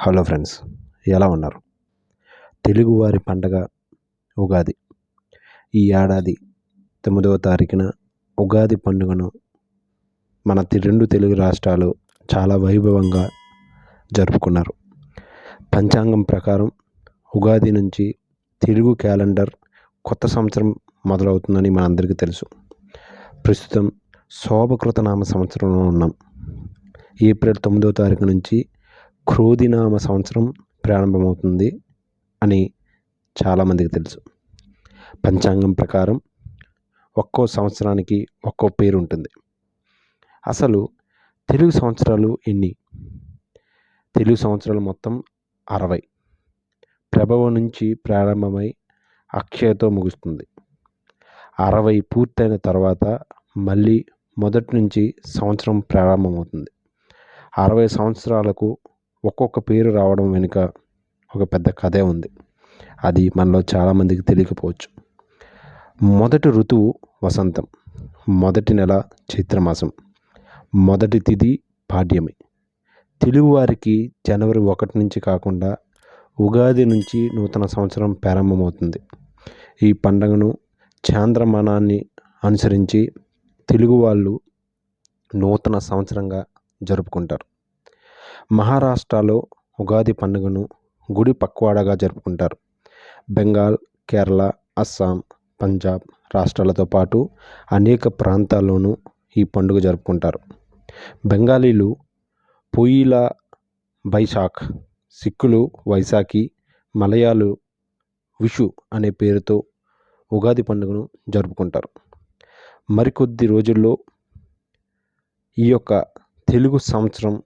Hello friends ఎలా ఉన్నారు? తెలుగువారి పండగ ఉగాది. ఈ ఏడాది తొమ్మిదవ తారీఖున ఉగాది పండుగను మన రెండు తెలుగు రాష్ట్రాలు చాలా వైభవంగా జరుపుకున్నారు. పంచాంగం ప్రకారం ఉగాది నుంచి తెలుగు క్యాలెండర్ కొత్త సంవత్సరం మొదలవుతుందని మనందరికీ తెలుసు. ప్రస్తుతం శోభకృత నామ సంవత్సరంలో ఉన్నాం. ఏప్రిల్ తొమ్మిదవ తారీఖు నుంచి క్రోధినామ సంవత్సరం ప్రారంభమవుతుంది అని చాలామందికి తెలుసు. పంచాంగం ప్రకారం ఒక్కో సంవత్సరానికి ఒక్కో పేరు ఉంటుంది. అసలు తెలుగు సంవత్సరాలు ఎన్ని? తెలుగు సంవత్సరాలు మొత్తం అరవై. ప్రభవ నుంచి ప్రారంభమై అక్షయతో ముగుస్తుంది. అరవై పూర్తయిన తర్వాత మళ్ళీ మొదటి నుంచి సంవత్సరం ప్రారంభమవుతుంది. అరవై సంవత్సరాలకు ఒక్కొక్క పేరు రావడం వెనుక ఒక పెద్ద కథే ఉంది. అది మనలో చాలామందికి తెలియకపోవచ్చు. మొదటి ఋతువు వసంతం. మొదటి నెల చైత్రమాసం. మొదటి తిథి పాడ్యమి. తెలుగువారికి జనవరి ఒకటి నుంచి కాకుండా ఉగాది నుంచి నూతన సంవత్సరం ప్రారంభమవుతుంది. ఈ పండుగను చాంద్రమానాన్ని అనుసరించి తెలుగు వాళ్ళు నూతన సంవత్సరంగా జరుపుకుంటారు. మహారాష్ట్రలో ఉగాది పండుగను గుడి పక్వాడగా జరుపుకుంటారు. బెంగాల్ కేరళ అస్సాం పంజాబ్ రాష్ట్రాలతో పాటు అనేక ప్రాంతాల్లోనూ ఈ పండుగ జరుపుకుంటారు. బెంగాలీలు పొయిలా బైశాఖ్ సిక్కులు వైశాఖి మలయాలు విషు అనే పేరుతో ఉగాది పండుగను జరుపుకుంటారు. మరికొద్ది రోజుల్లో ఈ యొక్క తెలుగు సంవత్సరం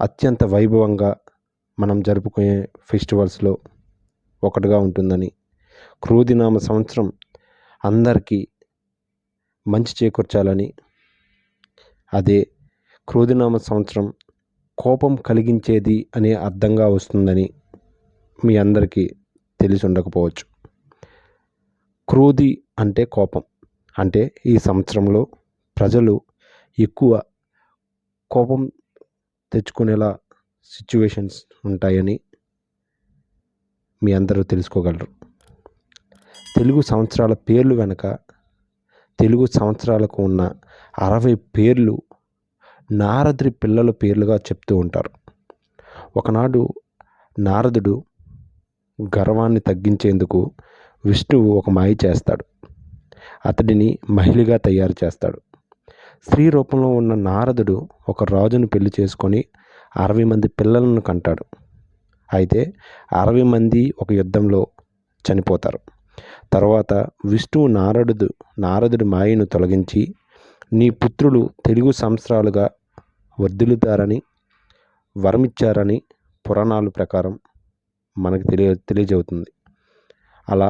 అత్యంత వైభవంగా మనం జరుపుకునే ఫెస్టివల్స్లో ఒకటిగా ఉంటుందని క్రోధినామ సంవత్సరం అందరికీ మంచి చేకూర్చాలని అదే క్రోధినామ సంవత్సరం కోపం కలిగించేది అనే అర్థంగా వస్తుందని మీ అందరికీ తెలిసి ఉండకపోవచ్చు. క్రోధి అంటే కోపం. అంటే ఈ సంవత్సరంలో ప్రజలు ఎక్కువ కోపం తెచ్చుకునేలా సిచ్యువేషన్స్ ఉంటాయని మీ అందరూ తెలుసుకోగలరు. తెలుగు సంవత్సరాల పేర్లు వెనక తెలుగు సంవత్సరాలకు ఉన్న అరవై పేర్లు నారదుడి పిల్లల పేర్లుగా చెప్తూ ఉంటారు. ఒకనాడు నారదుడు గర్వాన్ని తగ్గించేందుకు విష్ణువు ఒక మాయ చేస్తాడు. అతడిని మహిళగా తయారు చేస్తాడు. స్త్రీ రూపంలో ఉన్న నారదుడు ఒక రాజును పెళ్ళి చేసుకొని అరవై మంది పిల్లలను కంటాడు. అయితే అరవై మంది ఒక యుద్ధంలో చనిపోతారు. తర్వాత విష్ణువు నారదుడు నారదుడి మాయను తొలగించి నీ పుత్రులు తెలుగు సంవత్సరాలుగా వర్ధిల్లుతారని వరమిచ్చారని పురాణాల ప్రకారం మనకు తెలియ తెలియజవుతుంది అలా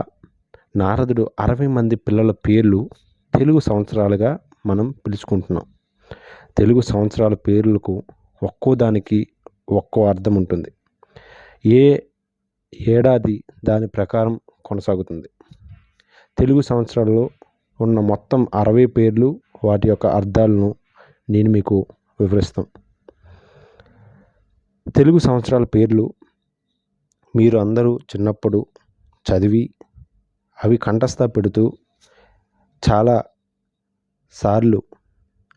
నారదుడు అరవై మంది పిల్లల పేర్లు తెలుగు సంవత్సరాలుగా మనం పిలుచుకుంటున్నాం. తెలుగు సంవత్సరాల పేర్లకు ఒక్కో దానికి ఒక్కో అర్థం ఉంటుంది. ఏ ఏడాది దాని ప్రకారం కొనసాగుతుంది. తెలుగు సంవత్సరాల్లో ఉన్న మొత్తం అరవై పేర్లు వాటి యొక్క అర్థాలను నేను మీకు వివరిస్తాం. తెలుగు సంవత్సరాల పేర్లు మీరు అందరూ చిన్నప్పుడు చదివి అవి కంఠస్థ పెడుతూ చాలా సార్లు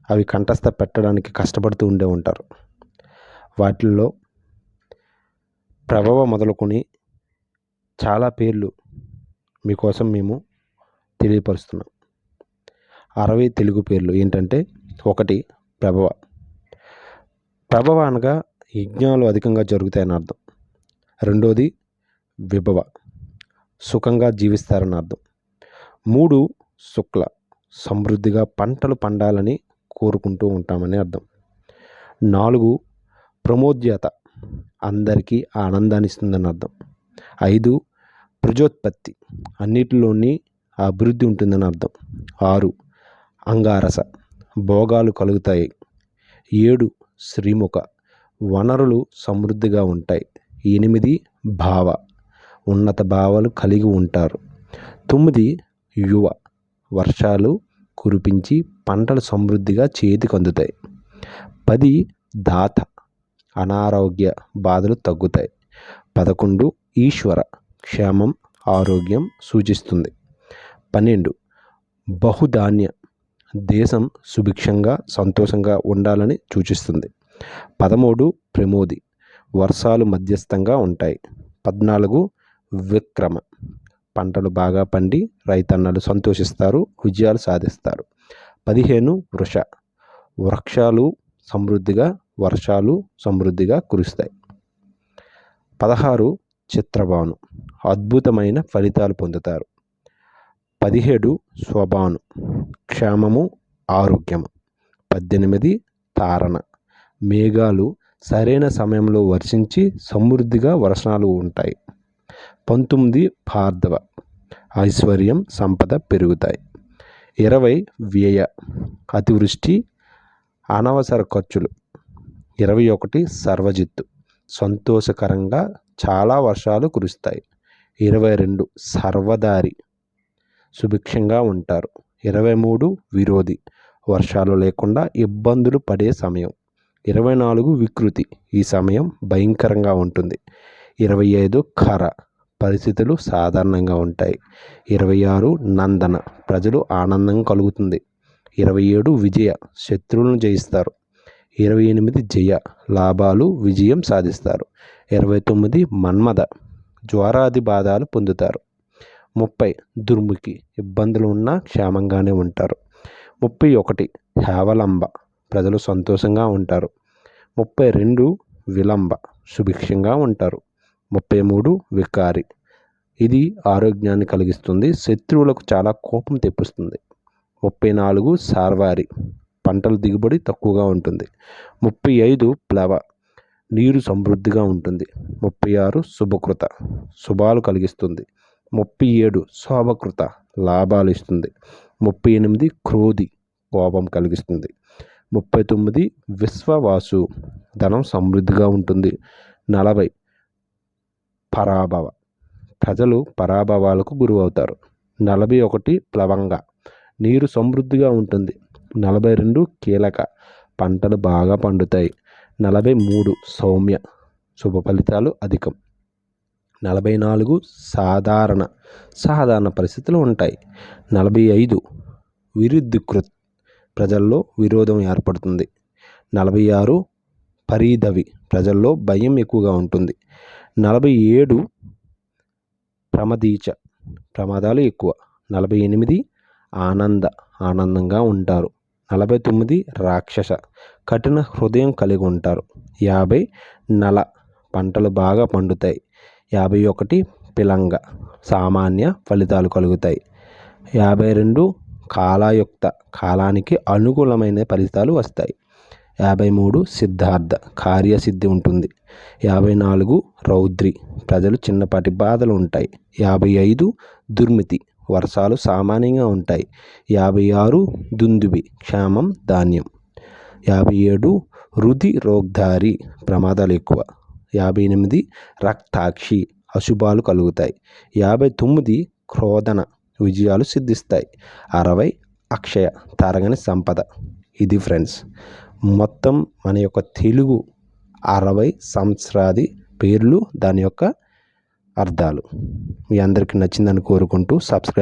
అవి కంఠస్థ పెట్టడానికి కష్టపడుతూ ఉండే ఉంటారు. వాటిల్లో ప్రభవ మొదలుకొని చాలా పేర్లు మీకోసం మేము తెలియపరుస్తున్నాం. అరవై తెలుగు పేర్లు ఏంటంటే ఒకటి ప్రభవ. ప్రభవ అనగా యజ్ఞాలు అధికంగా జరుగుతాయని అర్థం. రెండోది విభవ. సుఖంగా జీవిస్తారని అర్థం. మూడు శుక్ల. సమృద్ధిగా పంటలు పండాలని కోరుకుంటూ ఉంటామని అర్థం. నాలుగు ప్రమోద్యత అందరికీ ఆనందాన్ని ఇస్తుందని అర్థం. ఐదు ప్రజోత్పత్తి అన్నిటిలోని అభివృద్ధి ఉంటుందని అర్థం. ఆరు అంగారస భోగాలు కలుగుతాయి. ఏడు శ్రీముఖ వనరులు సమృద్ధిగా ఉంటాయి. ఎనిమిది భావ ఉన్నత భావాలు కలిగి ఉంటారు. తొమ్మిది యువ వర్షాలు కురిపించి పంటలు సమృద్ధిగా చేతికి అందుతాయి పది దాత అనారోగ్య బాధలు తగ్గుతాయి. పదకొండు ఈశ్వర క్షేమం ఆరోగ్యం సూచిస్తుంది. పన్నెండు బహుధాన్య దేశం సుభిక్షంగా సంతోషంగా ఉండాలని సూచిస్తుంది. పదమూడు ప్రమోది వర్షాలు మధ్యస్థంగా ఉంటాయి. పద్నాలుగు విక్రమ పంటలు బాగా పండి రైతన్నలు సంతోషిస్తారు విజయాలు సాధిస్తారు. పదిహేను వృష. వృక్షాలు సమృద్ధిగా వర్షాలు సమృద్ధిగా కురుస్తాయి. పదహారు చిత్రభాను. అద్భుతమైన ఫలితాలు పొందుతారు. పదిహేడు స్వభాను. క్షేమము ఆరోగ్యము. పద్దెనిమిది తారణ. మేఘాలు సరైన సమయంలో వర్షించి సమృద్ధిగా వర్షాలు ఉంటాయి. పంతొమ్మిది పార్థవ ఐశ్వర్యం సంపద పెరుగుతాయి. ఇరవై వ్యయ అతివృష్టి అనవసర ఖర్చులు. ఇరవై ఒకటి సర్వజిత్తు సంతోషకరంగా చాలా వర్షాలు కురుస్తాయి. ఇరవై రెండు సర్వదారి సుభిక్షంగా ఉంటారు. ఇరవై మూడు విరోధి వర్షాలు లేకుండా ఇబ్బందులు పడే సమయం. ఇరవై నాలుగు వికృతి ఈ సమయం భయంకరంగా ఉంటుంది. ఇరవై ఐదు ఖర పరిస్థితులు సాధారణంగా ఉంటాయి. ఇరవై ఆరు నందన ప్రజలు ఆనందం కలుగుతుంది. ఇరవై ఏడు విజయ శత్రువులను జయిస్తారు. ఇరవై ఎనిమిది జయ లాభాలు విజయం సాధిస్తారు. ఇరవై తొమ్మిది మన్మద జ్వరాది బాధాలు పొందుతారు. ముప్పై దుర్ముఖి ఇబ్బందులు ఉన్నా క్షేమంగానే ఉంటారు. ముప్పై ఒకటి హేవలంబ ప్రజలు సంతోషంగా ఉంటారు. ముప్పై రెండు విలంబ సుభిక్షంగా ఉంటారు. ముప్పై మూడు వికారి. ఇది ఆరోగ్యాన్ని కలిగిస్తుంది శత్రువులకు చాలా కోపం తెప్పిస్తుంది. ముప్పై నాలుగు సార్వారి. పంటల దిగుబడి తక్కువగా ఉంటుంది. ముప్పై ఐదు ప్లవ. నీరు సమృద్ధిగా ఉంటుంది. ముప్పై ఆరు శుభకృత. శుభాలు కలిగిస్తుంది. ముప్పై ఏడు శోభకృత లాభాలు ఇస్తుంది. ముప్పై ఎనిమిది క్రోధి. కోపం కలిగిస్తుంది. ముప్పై తొమ్మిది విశ్వవాసు. ధనం సమృద్ధిగా ఉంటుంది. నలభై పరాభవ. ప్రజలు పరాభవాలకు గురవుతారు. నలభై ఒకటి ప్లవంగా. నీరు సమృద్ధిగా ఉంటుంది. నలభై రెండు కీలక. పంటలు బాగా పండుతాయి. నలభై మూడు సౌమ్య. శుభ ఫలితాలు అధికం. నలభై నాలుగు సాధారణ. సాధారణ పరిస్థితులు ఉంటాయి. నలభై ఐదు విరుద్ధకృత్. ప్రజల్లో విరోధం ఏర్పడుతుంది. నలభై ఆరు పరీధవి. ప్రజల్లో భయం ఎక్కువగా ఉంటుంది. నలభై ఏడు ప్రమదీచ ప్రమాదాలు ఎక్కువ. నలభై ఎనిమిది ఆనంద ఆనందంగా ఉంటారు. నలభై తొమ్మిది రాక్షస కఠిన హృదయం కలిగి ఉంటారు. యాభై నల పంటలు బాగా పండుతాయి. యాభై ఒకటి పిలంగ సామాన్య ఫలితాలు కలుగుతాయి. యాభై రెండు కాలాయుక్త కాలానికి అనుకూలమైన ఫలితాలు వస్తాయి. యాభై మూడు సిద్ధార్థ కార్యసిద్ధి ఉంటుంది. యాభై నాలుగు రౌద్రి. ప్రజలు చిన్నపాటి బాధలు ఉంటాయి. యాభై ఐదు దుర్మితి. వర్షాలు సామాన్యంగా ఉంటాయి. యాభై ఆరు దుందుబి. క్షామం ధాన్యం. యాభై ఏడు రుది రోగ్ధారి. ప్రమాదాలు ఎక్కువ. యాభై ఎనిమిది రక్తాక్షి. అశుభాలు కలుగుతాయి. యాభై తొమ్మిది క్రోధన. విజయాలు సిద్ధిస్తాయి. అరవై అక్షయ. తరగని సంపద. ఇది ఫ్రెండ్స్ మొత్తం మన యొక్క తెలుగు అరవై సంవత్సరాది పేర్లు దాని యొక్క అర్థాలు. మీ అందరికీ నచ్చిందని కోరుకుంటూ సబ్స్క్రైబ్